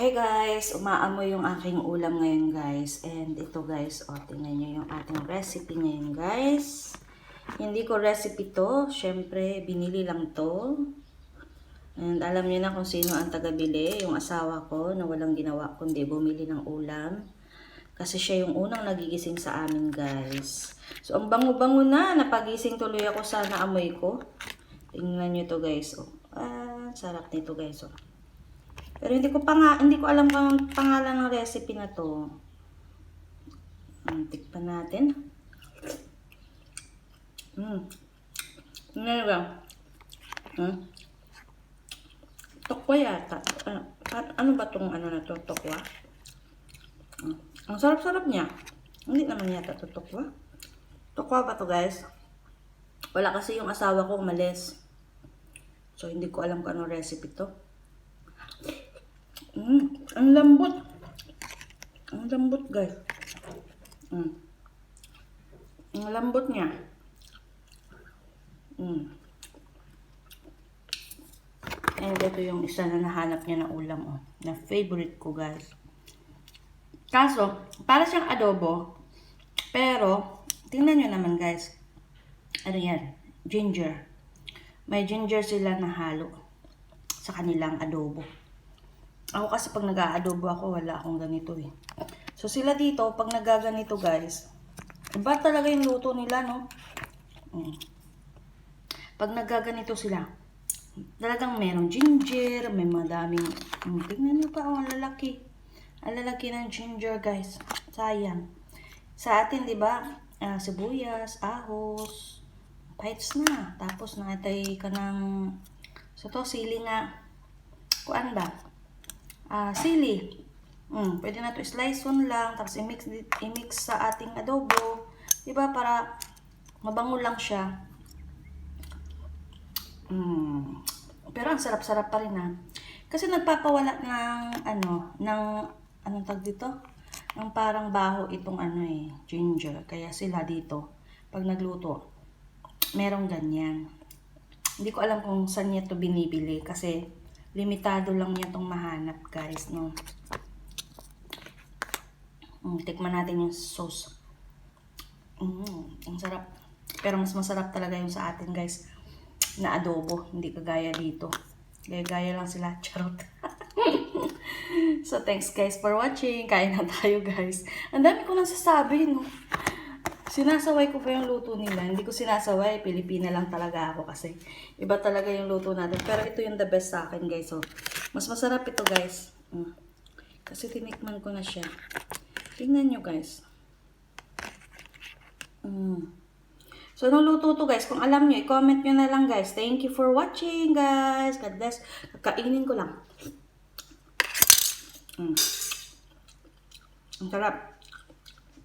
Hey guys, umaamoy yung aking ulam ngayon guys. And ito guys, o tingnan nyo yung ating recipe ngayon guys. Hindi ko recipe to, syempre binili lang to. And alam niyo na kung sino ang taga-bili, yung asawa ko na walang ginawa kundi bumili ng ulam. Kasi siya yung unang nagigising sa amin guys. So ang bango-bango na, napagising tuloy ako sa naamoy ko. Tingnan nyo to guys. Oh. Ah, sarap nito guys. Oh. Pero hindi ko pa nga, hindi ko alam kung pangalan ng recipe na to. Hmm, tikpan natin. Hmm. Ano ba? Hmm? Tokwa yata. Ano, ano ba tong ano na to? Tokwa? Hmm. Ang sarap-sarap niya. Hindi naman yata to tokwa. Tokwa ba to guys? Wala kasi yung asawa ko umalis. So hindi ko alam kung ano recipe to. Mm, ang lambot. Ang lambot, guys. Mm. Ang lambot niya. Mm. And ito yung isa na nahanap niya na ulam, oh. Na favorite ko, guys. Kaso, para siyang adobo. Pero, tingnan nyo naman, guys. Ano yan? Ginger. May ginger sila na halo sa kanilang adobo. Ako kasi pag nag-aadobo ako, wala akong ganito eh. So sila dito, pag nagaganito guys, iba talaga yung luto nila, no? Mm. Pag nagaganito sila, talagang merong ginger, may madaming, mm, tingnan nyo pa, oh, ang lalaki. Ang lalaki ng ginger, guys. Sayang. Sa atin, di ba, ah, sibuyas, ahos, bites na. Tapos natay ka ng, so to, sili nga, kuan ba? Ah sili. Mm, pwede na to slice one lang, tapos i-mix, i-mix sa ating adobo. Diba? Para mabango lang siya. Mm. Pero ang sarap-sarap pa rin ha. Kasi nagpapawala ng ano, ng anong tag dito? Ng parang baho itong ano eh, ginger. Kaya sila dito, pag nagluto, merong ganyan. Hindi ko alam kung saan niya to binibili kasi limitado lang niya tong mahanap guys no? Mm, tikman natin yung sauce. Mm, ang sarap. Pero mas masarap talaga yung sa atin guys na adobo. Hindi kagaya dito. Gaya-gaya lang sila charot. So thanks guys for watching. Kain na tayo guys. Ang dami ko nang sasabi no Sinasaway ko pa yung luto nila. Hindi ko sinasaway. Pilipina lang talaga ako kasi iba talaga yung luto natin. Pero ito yung the best sa akin guys. So, mas masarap ito guys. Mm. Kasi tinikman ko na siya. Tingnan nyo guys. Mm. So, nung luto to guys, kung alam nyo, i-comment nyo na lang guys. Thank you for watching guys. God bless. Kakainin ko lang. Mm. Ang sarap.